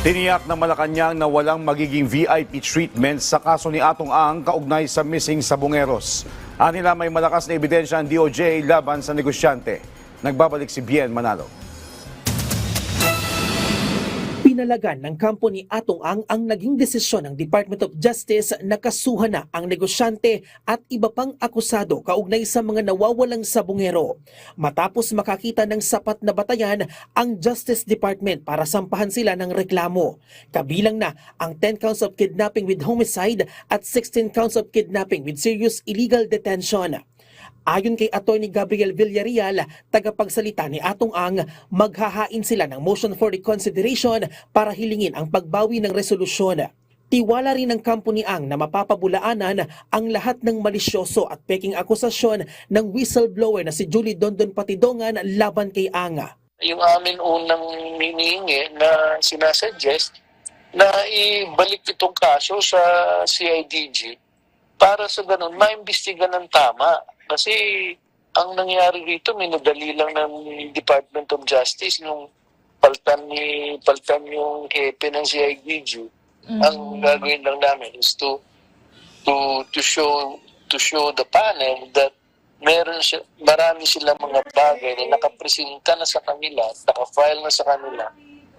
Tiniyak ng Malacanang na walang magiging VIP treatment sa kaso ni Atong Ang kaugnay sa missing sabongeros. Anila may malakas na ebidensya ang DOJ laban sa negosyante. Nagbabalik si Bien Manalo. Pinalagan ng kampo ni Atong Ang ang naging desisyon ng Department of Justice na kasuhan na ang negosyante at iba pang akusado kaugnay sa mga nawawalang sabungero. Matapos makakita ng sapat na batayan ang Justice Department para sampahan sila ng reklamo. Kabilang na ang 10 counts of kidnapping with homicide at 16 counts of kidnapping with serious illegal detention. Ayon kay Attorney Gabriel Villarreal, tagapagsalita ni Atong Ang, maghahain sila ng motion for reconsideration para hilingin ang pagbawi ng resolusyon. Tiwala rin ng kampo ni Ang na mapapabulaanan ang lahat ng malisyoso at peking akusasyon ng whistleblower na si Julie Dondon Patidongan laban kay Ang. yung amin unang hinihingi na sinasuggest na ibalik itong kaso sa CIDG para sa ganun maimbestiga ng tama. Kasi ang nangyari dito, minadali lang ng Department of Justice nung paltan ni paltan yung hepe ng CIDG. Ang gagawin lang namin is to to to show to show the panel that meron siya, marami silang mga bagay na nakapresenta na sa kanila, nakafile na sa kanila,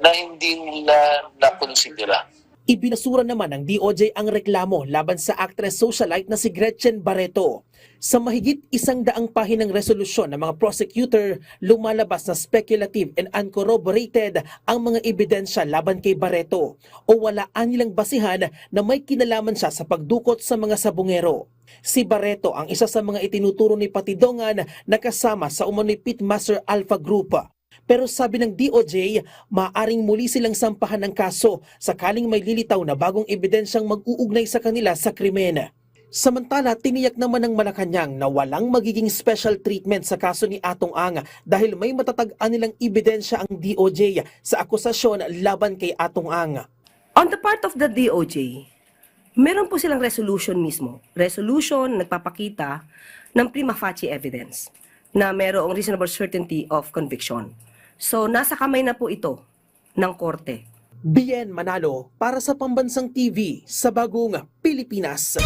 na hindi nila nakonsidera. Ibinasura naman ng DOJ ang reklamo laban sa actress socialite na si Gretchen Barreto. Sa mahigit isang daang pahinang resolusyon ng mga prosecutor, lumalabas na speculative and uncorroborated ang mga ebidensya laban kay Barreto o wala nilang basihan na may kinalaman siya sa pagdukot sa mga sabungero. Si Barreto ang isa sa mga itinuturo ni Patidongan na kasama sa umano'y Pitmaster Alpha Group. Pero sabi ng DOJ, maaring muli silang sampahan ng kaso sakaling may lilitaw na bagong ebidensyang mag-uugnay sa kanila sa krimen. Samantala, tiniyak naman ng Malacanang na walang magiging special treatment sa kaso ni Atong Ang dahil may matatag-an nilang ebidensya ang DOJ sa akusasyon laban kay Atong Ang. On the part of the DOJ, meron po silang resolution mismo. Resolution nagpapakita ng prima facie evidence na merong reasonable certainty of conviction. So, nasa kamay na po ito ng korte. Bien Manalo para sa Pambansang TV sa Bagong Pilipinas.